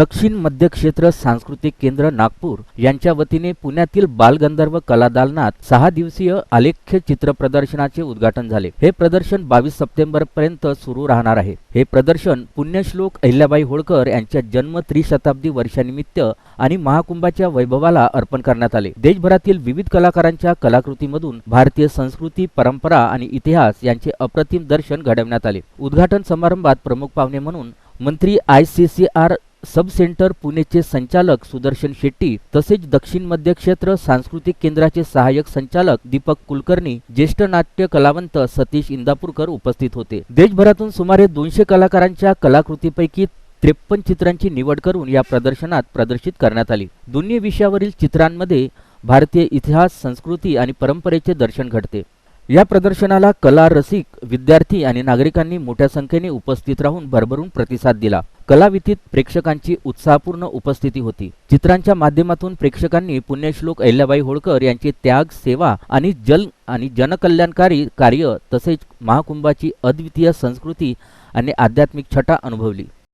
दक्षिण मध्य क्षेत्र सांस्कृतिक केंद्र नागपूर यांच्या वतीने पुण्यातील बालगंधर्व कला दालनात सहा दिवसीय आलेख्य चित्र प्रदर्शनाचे उद्घाटन झाले. हे प्रदर्शन बावीस सप्टेंबर पर्यंत सुरू राहणार आहे. हे प्रदर्शन पुण्यश्लोक अहिल्याबाई होळकर यांच्या जन्म त्रिशताब्दी वर्षानिमित्त आणि महाकुंभाच्या वैभवाला अर्पण करण्यात आले. देशभरातील विविध कलाकारांच्या कलाकृतीमधून भारतीय संस्कृती परंपरा आणि इतिहास यांचे अप्रतिम दर्शन घडवण्यात आले. उद्घाटन समारंभात प्रमुख पाहुणे म्हणून मंत्री I C C R sub centre पुणेचे संचालक सुदर्शन शेट्टी तसेच दक्षिण मध्य क्षेत्र सांस्कृतिक केंद्राचे सहाय्यक संचालक दीपक कुलकर्णी ज्येष्ठ नाट्य कलावंत सतीश इंदापूरकर उपस्थित होते. देशभरातून सुमारे दोनशे कलाकारांच्या कलाकृतीपैकी त्रेपन्न चित्रांची निवड करून या प्रदर्शनात प्रदर्शित करण्यात आली. दोन्ही विषयावरील चित्रांमध्ये भारतीय इतिहास संस्कृती आणि परंपरेचे दर्शन घडते. या प्रदर्शनाला कला रसिक विद्यार्थी आणि नागरिकांनी मोठ्या संख्येने उपस्थित राहून भरभरून प्रतिसाद दिला. कलावितीत प्रेक्षकांची उत्साहपूर्ण उपस्थिती होती. चित्रांच्या माध्यमातून प्रेक्षकांनी पुण्यश्लोक अहिल्याबाई होळकर यांची त्याग सेवा आणि जल आणि जनकल्याणकारी कार्य तसेच महाकुंभाची अद्वितीय संस्कृती आणि आध्यात्मिक छटा अनुभवली.